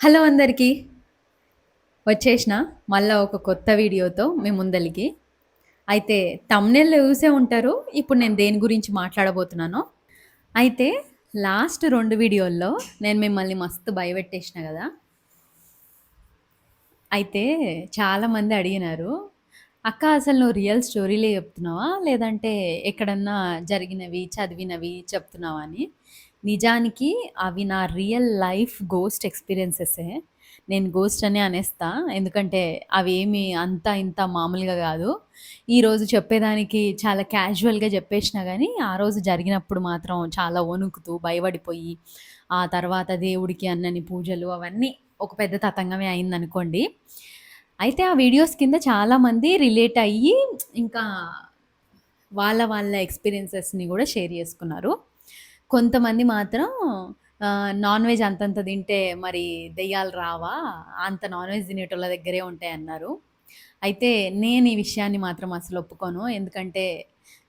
Hello అందరికీ. వచ్చేసిన మళ్ళీ ఒక కొత్త వీడియోతో మీ ముందలికి. అయితే తమ్నెల్ చూసే ఉంటారు ఇప్పుడు నేను దేని గురించి మాట్లాడబోతున్నానో. అయితే లాస్ట్ రెండు వీడియోల్లో నేను మిమ్మల్ని మస్తు భయపెట్టేసిన కదా. అయితే చాలామంది అడిగినారు అక్క అసలు నువ్వు రియల్ స్టోరీలే చెప్తున్నావా? లేదంటే ఎక్కడన్నా జరిగినవి చదివినవి చెప్తున్నావా అని? నిజానికి అవి నా రియల్ లైఫ్ గోస్ట్ ఎక్స్పీరియన్సెసే నేను గోస్ట్ అనే అనేస్తా. ఎందుకంటే అవి ఏమి అంత ఇంత మామూలుగా కాదు. ఈరోజు చెప్పేదానికి చాలా క్యాజువల్గా చెప్పేసినా కానీ ఆ రోజు జరిగినప్పుడు మాత్రం చాలా వణుకుతూ భయపడిపోయి ఆ తర్వాత దేవుడికి అన్నని పూజలు అవన్నీ ఒక పెద్ద తతంగమే అయిందనుకోండి. అయితే ఆ వీడియోస్ కింద చాలామంది రిలేట్ అయ్యి ఇంకా వాళ్ళ వాళ్ళ ఎక్స్పీరియన్సెస్ని కూడా షేర్ చేసుకున్నారు. కొంతమంది మాత్రం నాన్ వెజ్ అంతంత తింటే మరి దెయ్యాలు రావా? అంత నాన్ వెజ్ తినేటోళ్ళ దగ్గరే ఉంటాయి అన్నారు. అయితే నేను ఈ విషయాన్ని మాత్రం అసలు ఒప్పుకోను. ఎందుకంటే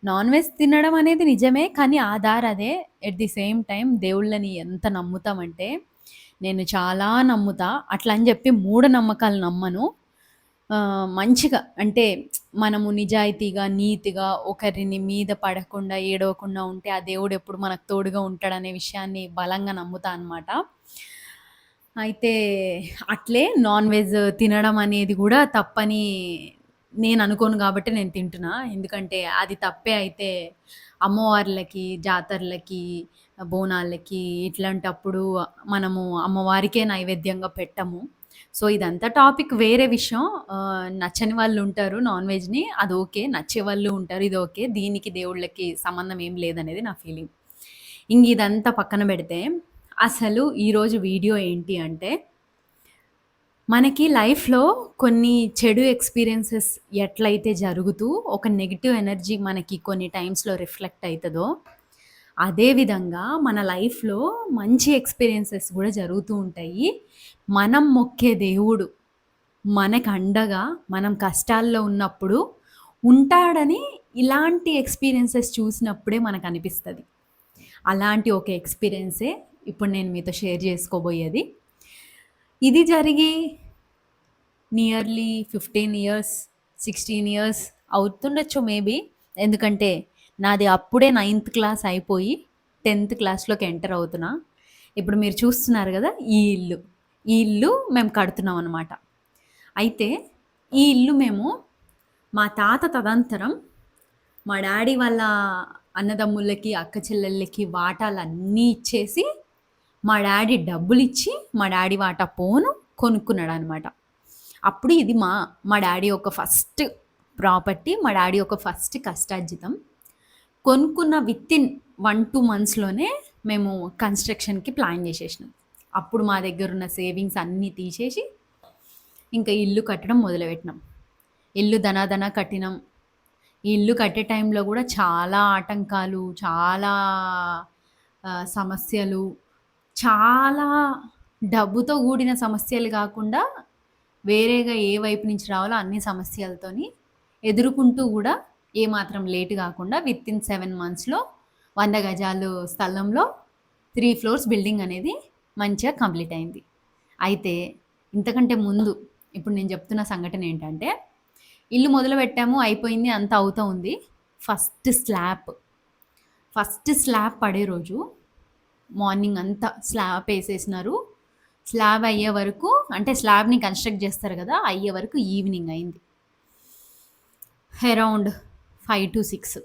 నాన్ వెజ్ తినడం అనేది నిజమే కానీ ఆధార్ అదే. ఎట్ ది సేమ్ టైం దేవుళ్ళని ఎంత నమ్ముతామంటే నేను చాలా నమ్ముతా. అట్లా అని చెప్పి మూఢనమ్మకాలు నమ్మను. మంచిగా అంటే మనము నిజాయితీగా నీతిగా ఒకరిని మీద పడకుండా ఏడవకుండా ఉంటే ఆ దేవుడు ఎప్పుడు మనకు తోడుగా ఉంటాడనే విషయాన్ని బలంగా నమ్ముతా అనమాట అయితే అట్లే నాన్ వెజ్ తినడం అనేది కూడా తప్పని నేను అనుకోను కాబట్టి నేను తింటున్నా. ఎందుకంటే అది తప్పే అయితే అమ్మవార్లకి జాతరలకి బోనాలకి ఇట్లాంటప్పుడు మనము అమ్మవారికే నైవేద్యంగా పెట్టము. సో ఇదంతా టాపిక్ వేరే విషయం. నచ్చని వాళ్ళు ఉంటారు నాన్ వెజ్ని అది ఓకే. నచ్చే వాళ్ళు ఉంటారు ఇది ఓకే. దీనికి దేవుళ్ళకి సంబంధం ఏం లేదనేది నా ఫీలింగ్. ఇంక ఇదంతా పక్కన పెడితే అసలు ఈరోజు వీడియో ఏంటి అంటే మనకి లైఫ్లో కొన్ని చెడు ఎక్స్పీరియన్సెస్ ఎట్లయితే జరుగుతూ ఒక నెగిటివ్ ఎనర్జీ మనకి కొన్ని టైమ్స్లో రిఫ్లెక్ట్ అవుతుందో అదేవిధంగా మన లైఫ్లో మంచి ఎక్స్పీరియన్సెస్ కూడా జరుగుతూ ఉంటాయి. మనం మొక్కే దేవుడు మనకు అండగా మనం కష్టాల్లో ఉన్నప్పుడు ఉంటాడని ఇలాంటి ఎక్స్పీరియన్సెస్ చూసినప్పుడే మనకు అనిపిస్తుంది. అలాంటి ఒక ఎక్స్పీరియన్సే ఇప్పుడు నేను మీతో షేర్ చేసుకోబోయేది. ఇది జరిగి nearly fifteen years sixteen years అవుతుండొచ్చు maybe ఎందుకంటే నాది అప్పుడే నైన్త్ క్లాస్ అయిపోయి టెన్త్ క్లాస్లోకి ఎంటర్ అవుతున్నా. ఇప్పుడు మీరు చూస్తున్నారు కదా ఈ ఇల్లు. ఈ ఇల్లు మేము కడుతున్నాం అనమాట అయితే ఈ ఇల్లు మేము మా తాత తదంతరం మా డాడీ వాళ్ళ అన్నదమ్ములకి అక్క చెల్లెళ్ళకి వాటాలు అన్నీ ఇచ్చేసి మా డాడీ డబ్బులు ఇచ్చి మా డాడీ వాటా పోను కొనుక్కున్నాడు అనమాట అప్పుడు ఇది మా మా డాడీ ఒక ఫస్ట్ ప్రాపర్టీ మా డాడీ ఒక ఫస్ట్ కష్టార్జితం. కొనుక్కున్న విత్ ఇన్ వన్ టూ మంత్స్లోనే మేము కన్స్ట్రక్షన్కి ప్లాన్ చేసేసినాం. అప్పుడు మా దగ్గర ఉన్న సేవింగ్స్ అన్నీ తీసేసి ఇంకా ఇల్లు కట్టడం మొదలుపెట్టినాం. ఇల్లు ధనాధన కట్టినాం. ఈ ఇల్లు కట్టే టైంలో కూడా చాలా ఆటంకాలు చాలా సమస్యలు చాలా డబ్బుతో కూడిన సమస్యలు కాకుండా వేరేగా ఏ వైపు నుంచి రావాలో అన్ని సమస్యలతోని ఎదుర్కొంటూ కూడా ఏమాత్రం లేట్ కాకుండా విత్ ఇన్ సెవెన్ మంత్స్లో వంద గజాలు స్థలంలో త్రీ ఫ్లోర్స్ బిల్డింగ్ అనేది మంచిగా కంప్లీట్ అయింది. అయితే ఇంతకంటే ముందు ఇప్పుడు నేను చెప్తున్న సంఘటన ఏంటంటే ఇల్లు మొదలు పెట్టాము అయిపోయింది అంత అవుతూ ఉంది. ఫస్ట్ స్లాబ్ ఫస్ట్ స్లాబ్ పడే రోజు మార్నింగ్ అంతా స్లాబ్ వేసేసినారు. స్లాబ్ అయ్యే వరకు అంటే స్లాబ్ని కన్స్ట్రక్ట్ చేస్తారు కదా అయ్యే వరకు ఈవినింగ్ అయింది. Around five to six.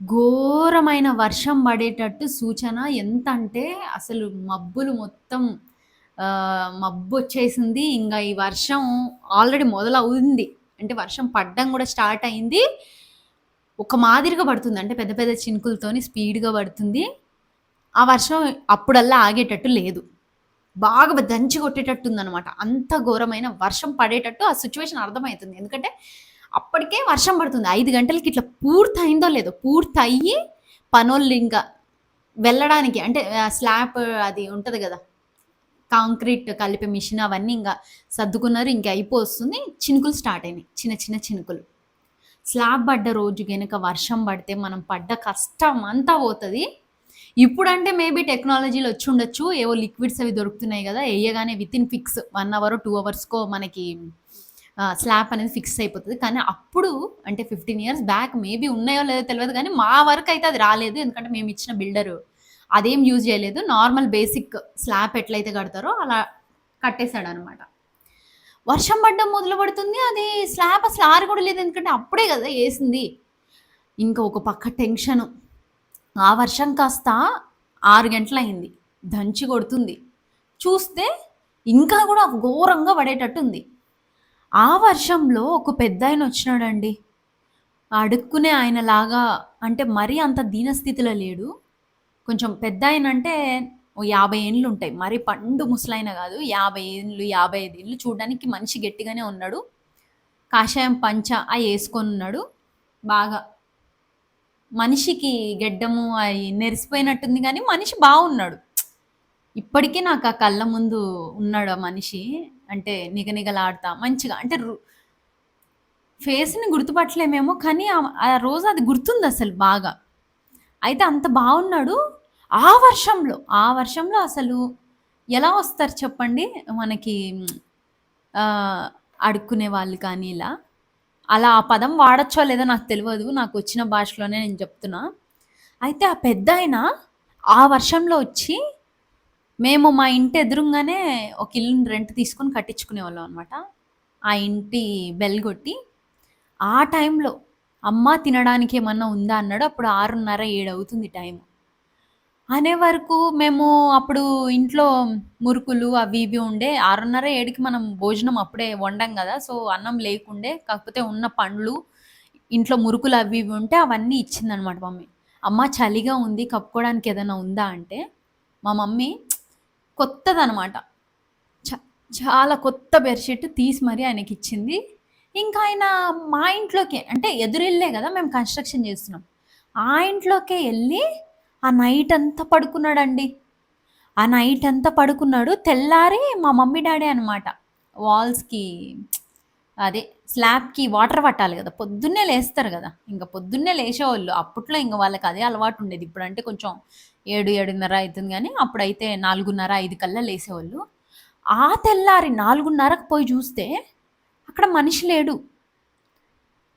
ఘోరమైన వర్షం పడేటట్టు సూచన ఎంత అంటే అసలు మబ్బులు మొత్తం మబ్బు వచ్చేసింది. ఇంకా ఈ వర్షం ఆల్రెడీ మొదలవుంది. అంటే వర్షం పడడం కూడా స్టార్ట్ అయింది. ఒక మాదిరిగా పడుతుంది. అంటే పెద్ద పెద్ద చినుకులతోని స్పీడ్గా పడుతుంది. ఆ వర్షం అప్పుడల్లా ఆగేటట్టు లేదు. బాగా దంచి కొట్టేటట్టు ఉందనమాట అంత ఘోరమైన వర్షం పడేటట్టు ఆ సిచ్యువేషన్ అర్థమవుతుంది. ఎందుకంటే అప్పటికే వర్షం పడుతుంది. ఐదు గంటలకి ఇట్లా పూర్తి అయిందో లేదో పూర్తి అయ్యి పనోళ్ళు ఇంకా వెళ్ళడానికి అంటే స్లాబ్ అది ఉంటుంది కదా కాంక్రీట్ కలిపే మిషన్ అవన్నీ ఇంకా సర్దుకున్నారు ఇంకా అయిపోతుంది చినుకులు స్టార్ట్ అయినాయి. చిన్న చిన్న చినుకులు. స్లాబ్ పడ్డ రోజు కనుక వర్షం పడితే మనం పడ్డ కష్టం అంతా పోతుంది. ఇప్పుడంటే మేబీ టెక్నాలజీలు వచ్చి ఉండొచ్చు. ఏవో లిక్విడ్స్ అవి దొరుకుతున్నాయి కదా వేయగానే with in fix one hour two అవర్స్కో మనకి స్లాబ్ అనేది ఫిక్స్ అయిపోతుంది. కానీ అప్పుడు అంటే ఫిఫ్టీన్ ఇయర్స్ బ్యాక్ మేబీ ఉన్నాయో లేదో తెలియదు కానీ మా వరకు అయితే అది రాలేదు. ఎందుకంటే మేము ఇచ్చిన బిల్డరు అదేం యూజ్ చేయలేదు. నార్మల్ బేసిక్ స్లాబ్ ఎట్లయితే కడతారో అలా కట్టేశాడు అనమాట వర్షం పడ్డం మొదలు పడుతుంది. అది స్లాబ్ అసలు ఆరు కూడా లేదు. ఎందుకంటే అప్పుడే కదా వేసింది. ఇంకా ఒక పక్క టెన్షను ఆ వర్షం కాస్త ఆరు గంటలైంది దంచి కొడుతుంది. చూస్తే ఇంకా కూడా ఘోరంగా పడేటట్టుంది. ఆ వర్షంలో ఒక పెద్ద ఆయన వచ్చినాడండి. అడుక్కునే ఆయన లాగా అంటే మరీ అంత దీనస్థితిలో లేడు. కొంచెం పెద్ద ఆయన అంటే ఓ యాభై ఏండ్లు ఉంటాయి. మరి పండు ముసలైన కాదు యాభై ఏండ్లు యాభై ఐదు ఏళ్ళు చూడడానికి మనిషి గట్టిగానే ఉన్నాడు. కాషాయం పంచ ఆ వేసుకొని ఉన్నాడు. బాగా మనిషికి గెడ్డము అవి నెరిసిపోయినట్టుంది కానీ మనిషి బాగున్నాడు. ఇప్పటికీ నాకు ఆ కళ్ళ ముందు ఉన్నాడు ఆ మనిషి. అంటే నిగనిగలాడతా మంచిగా అంటే ఫేస్ని గుర్తుపట్టలేమేమో కానీ ఆ- రోజు అది గుర్తుంది అసలు బాగా. అయితే అంత బాగున్నాడు. ఆ వర్షంలో ఆ వర్షంలో అసలు ఎలా వస్తారు చెప్పండి? మనకి అడుక్కునే వాళ్ళు కానీ ఇలా. అలా ఆ పదం వాడచ్చో లేదో నాకు తెలియదు నాకు వచ్చిన భాషలోనే నేను చెప్తున్నా. అయితే ఆ పెద్ద ఆయన ఆ వర్షంలో వచ్చి మేము మా ఇంటి ఎదురుగానే ఒక ఇల్లుని రెంట్ తీసుకొని కట్టించుకునే వాళ్ళం అనమాట ఆ ఇంటి బెల్ కొట్టి ఆ టైంలో అమ్మ తినడానికి ఏమన్నా ఉందా అన్నాడు. అప్పుడు ఆరున్నర ఏడు అవుతుంది టైం అనే వరకు మేము అప్పుడు ఇంట్లో మురుకులు అవి ఇవి ఉండే ఆరున్నర ఏడుకి మనం భోజనం అప్పుడే వండం కదా. సో అన్నం లేకుండే కాకపోతే ఉన్న పండ్లు ఇంట్లో మురుకులు అవి ఇవి ఉంటే అవన్నీ ఇచ్చిందనమాట మమ్మీ. అమ్మ చలిగా ఉంది కప్పుకోవడానికి ఏదైనా ఉందా అంటే మా మమ్మీ కొత్తదనమాట. చ చాలా కొత్త బెడ్షీట్ తీసి మరీ ఆయనకి ఇచ్చింది ఇంకా ఆయన మా ఇంట్లోకే అంటే ఎదురెళ్ళే కదా మేము కన్స్ట్రక్షన్ చేస్తున్నాం. ఆ ఇంట్లోకే వెళ్ళి ఆ నైట్ అంతా పడుకున్నాడండి. ఆ నైట్ అంతా పడుకున్నాడు. తెల్లారి మా మమ్మీ డాడీ అనమాట వాల్స్కి అదే స్లాబ్కి వాటర్ పట్టాలి కదా పొద్దున్నే లేస్తారు కదా. ఇంకా పొద్దున్నే లేచేవాళ్ళు. అప్పట్లో ఇంకా వాళ్ళకి అదే అలవాటు ఉండేది. ఇప్పుడు అంటే కొంచెం ఏడు ఏడున్నర అవుతుంది కానీ అప్పుడైతే నాలుగున్నర ఐదు కల్లా లేసేవాళ్ళు. ఆ తెల్లారి నాలుగున్నరకు పోయి చూస్తే అక్కడ మనిషి లేడు.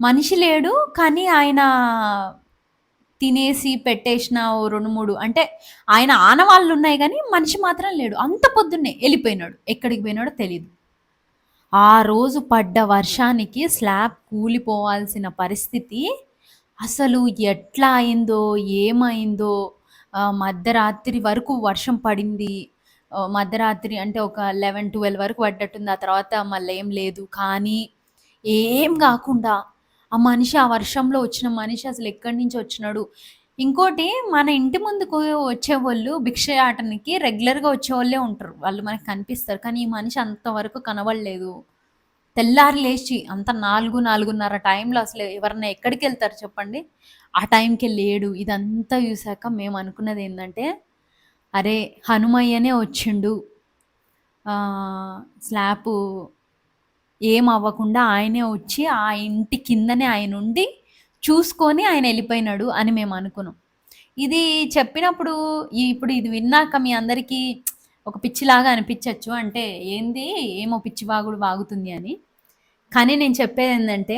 మనిషి లేడు కానీ ఆయన తినేసి పెట్టేసిన ఓ రెండు మూడు అంటే ఆయన ఆనవాళ్ళు ఉన్నాయి కానీ మనిషి మాత్రం లేడు. అంత పొద్దున్నే వెళ్ళిపోయినాడు. ఎక్కడికి పోయినాడో తెలియదు ఆ రోజు పడ్డ వర్షానికి స్లాబ్ కూలిపోవాల్సిన పరిస్థితి అసలు ఎట్లా అయిందో ఏమైందో మధ్యరాత్రి వరకు వర్షం పడింది. మధ్యరాత్రి అంటే ఒక లెవెన్ ట్వెల్వ్ వరకు పడ్డట్టుంది. ఆ తర్వాత మళ్ళీ ఏం లేదు. కానీ ఏం కాకుండా ఆ మనిషి ఆ వర్షంలో వచ్చిన మనిషి అసలు ఎక్కడి నుంచి వచ్చినాడు? ఇంకోటి మన ఇంటి ముందుకు వచ్చేవాళ్ళు భిక్షయాటనికి రెగ్యులర్గా వచ్చేవాళ్ళే ఉంటారు. వాళ్ళు మనకి కనిపిస్తారు. కానీ ఈ మనిషి అంతవరకు కనబడలేదు. తెల్లారి లేచి అంత నాలుగు నాలుగున్నర టైంలో అసలు ఎవరన్నా ఎక్కడికి వెళ్తారు చెప్పండి? ఆ టైంకి లేడు. ఇదంతా చూసాక మేము అనుకున్నది ఏంటంటే అరే హనుమయ్యనే వచ్చిండు. స్లాబ్ ఏం అవ్వకుండా ఆయనే వచ్చి ఆ ఇంటి కిందనే ఆయన ఉండి చూసుకొని ఆయన వెళ్ళిపోయినాడు అని మేము అనుకున్నాం. ఇది చెప్పినప్పుడు ఇప్పుడు ఇది విన్నాక మీ అందరికీ ఒక పిచ్చిలాగా అనిపించవచ్చు అంటే ఏంది? ఏమో పిచ్చి వాగుడు వాగుతుంది అని. కానీ నేను చెప్పేది ఏంటంటే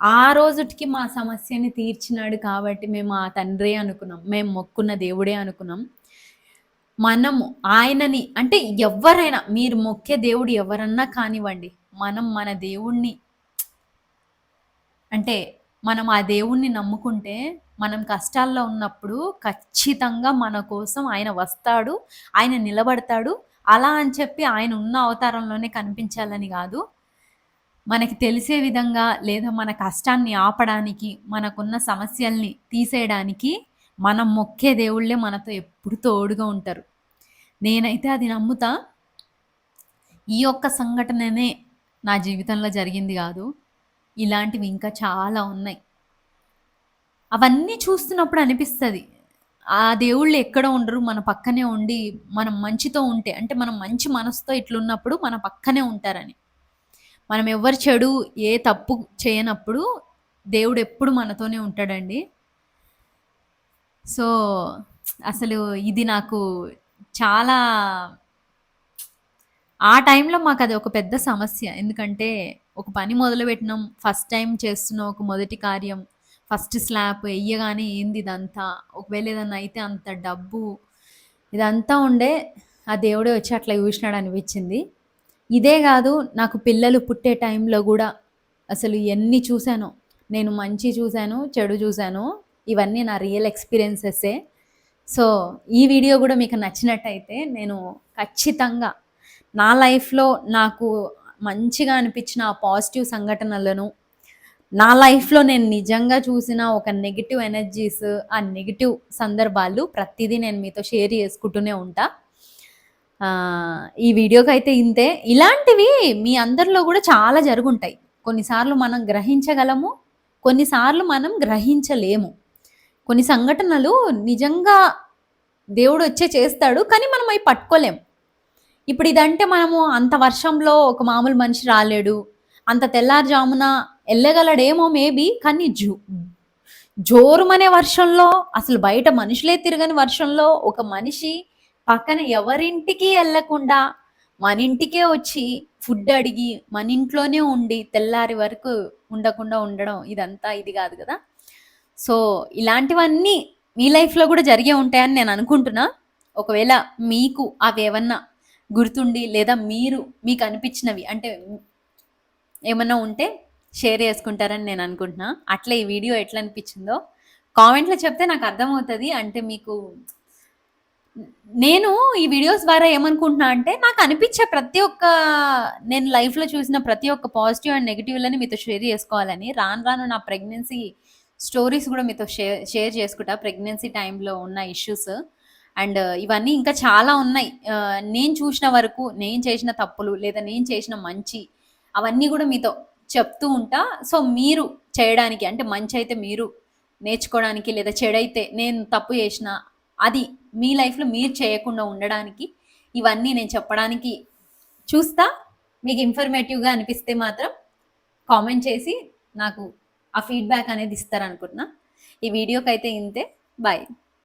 ఆ రోజుటికి మా సమస్యని తీర్చినాడు కాబట్టి మేము ఆ తండ్రే అనుకున్నాం. మేము మొక్కున్న దేవుడే అనుకున్నాం. మనము ఆయనని అంటే ఎవరైనా మీరు మొక్కే దేవుడు ఎవరన్నా కానివ్వండి మనం మన దేవుణ్ణి అంటే మనం ఆ దేవుణ్ణి నమ్ముకుంటే మనం కష్టాల్లో ఉన్నప్పుడు ఖచ్చితంగా మన కోసం ఆయన వస్తాడు ఆయన నిలబడతాడు. అలా అని చెప్పి ఆయన ఉన్న అవతారంలోనే కనిపించాలని కాదు. మనకి తెలిసే విధంగా లేదా మన కష్టాన్ని ఆపడానికి మనకున్న సమస్యల్ని తీసేయడానికి మనం మొక్కే దేవుళ్ళే మనతో ఎప్పుడు తోడుగా ఉంటారు. నేనైతే అది నమ్ముతా. ఈ ఒక్క సంఘటననే నా జీవితంలో జరిగింది కాదు. ఇలాంటివి ఇంకా చాలా ఉన్నాయి. అవన్నీ చూస్తున్నప్పుడు అనిపిస్తుంది ఆ దేవుళ్ళు ఎక్కడ ఉండరు మన పక్కనే ఉండి మనం మంచితో ఉంటే అంటే మనం మంచి మనసుతో ఇట్లున్నప్పుడు మన పక్కనే ఉంటారని. మనం ఎవరు చెడు ఏ తప్పు చేయనప్పుడు దేవుడు ఎప్పుడు మనతోనే ఉంటాడండి. సో అసలు ఇది నాకు చాలా ఆ టైంలో మాకు అది ఒక పెద్ద సమస్య. ఎందుకంటే ఒక పని మొదలుపెట్టినాం. ఫస్ట్ టైం చేస్తున్న ఒక మొదటి కార్యం ఫస్ట్ స్లాబ్ వేయగానే ఏంది ఇదంతా? ఒకవేళ ఏదన్నా అయితే అంత డబ్బు ఇదంతా ఉండే ఆ దేవుడే వచ్చి అట్లా చూసినాడు అనిపించింది. ఇదే కాదు నాకు పిల్లలు పుట్టే టైంలో కూడా అసలు ఎన్ని చూశాను నేను మంచి చూశాను చెడు చూశాను ఇవన్నీ నా రియల్ ఎక్స్పీరియన్సెస్సే సో ఈ వీడియో కూడా మీకు నచ్చినట్టయితే నేను ఖచ్చితంగా నా లైఫ్లో నాకు మంచిగా అనిపించిన ఆ పాజిటివ్ సంఘటనలను నా లైఫ్లో నేను నిజంగా చూసిన ఒక నెగిటివ్ ఎనర్జీస్ ఆ నెగిటివ్ సందర్భాలు ప్రతిదీ నేను మీతో షేర్ చేసుకుంటూనే ఉంటా. ఈ వీడియోకి అయితే ఇంతే. ఇలాంటివి మీ అందరిలో కూడా చాలా జరుగుంటాయి. కొన్నిసార్లు మనం గ్రహించగలము కొన్నిసార్లు మనం గ్రహించలేము. కొన్ని సంఘటనలు నిజంగా దేవుడు వచ్చే చేస్తాడు కానీ మనం అవి పట్టుకోలేం. ఇప్పుడు ఇదంటే మనము అంత వర్షంలో ఒక మామూలు మనిషి రాలేడు. అంత తెల్లారుజామున వెళ్ళగలడేమో మేబీ కానీ జూ జోరుమనే వర్షంలో అసలు బయట మనుషులే తిరగని వర్షంలో ఒక మనిషి పక్కన ఎవరింటికి వెళ్ళకుండా మన ఇంటికే వచ్చి ఫుడ్ అడిగి మన ఇంట్లోనే ఉండి తెల్లారి వరకు ఉండకుండా ఉండడం ఇదంతా ఇది కాదు కదా. సో ఇలాంటివన్నీ మీ లైఫ్లో కూడా జరిగే ఉంటాయని నేను అనుకుంటున్నా. ఒకవేళ మీకు అవి ఏమన్నా గుర్తుండి లేదా మీరు మీకు అనిపించినవి అంటే ఏమన్నా ఉంటే షేర్ చేసుకుంటారని నేను అనుకుంటున్నా. అట్లా ఈ వీడియో ఎట్లా అనిపించిందో కామెంట్లో చెప్తే నాకు అర్థమవుతుంది. అంటే మీకు నేను ఈ వీడియోస్ ద్వారా ఏమనుకుంటున్నా అంటే నాకు అనిపించే ప్రతి ఒక్క నేను లైఫ్లో చూసిన ప్రతి ఒక్క పాజిటివ్ అండ్ నెగిటివ్లని మీతో షేర్ చేసుకోవాలని రాను రాను నా ప్రెగ్నెన్సీ స్టోరీస్ కూడా మీతో షేర్ షేర్ చేసుకుంటా. ప్రెగ్నెన్సీ టైంలో ఉన్న ఇష్యూస్. అండ్ ఇవన్నీ ఇంకా చాలా ఉన్నాయి. నేను చూసిన వరకు నేను చేసిన తప్పులు లేదా నేను చేసిన మంచి అవన్నీ కూడా మీతో చెప్తూ ఉంటా. సో మీరు చేయడానికి అంటే మంచి అయితే మీరు నేర్చుకోవడానికి లేదా చెడైతే నేను తప్పు చేసిన అది మీ లైఫ్లో మీరు చేయకుండా ఉండడానికి ఇవన్నీ నేను చెప్పడానికి చూస్తా. మీకు ఇన్ఫర్మేటివ్గా అనిపిస్తే మాత్రం కామెంట్ చేసి నాకు ఆ ఫీడ్బ్యాక్ అనేది ఇస్తారనుకుంటున్నా. ఈ వీడియోకి అయితే ఇంతే. బాయ్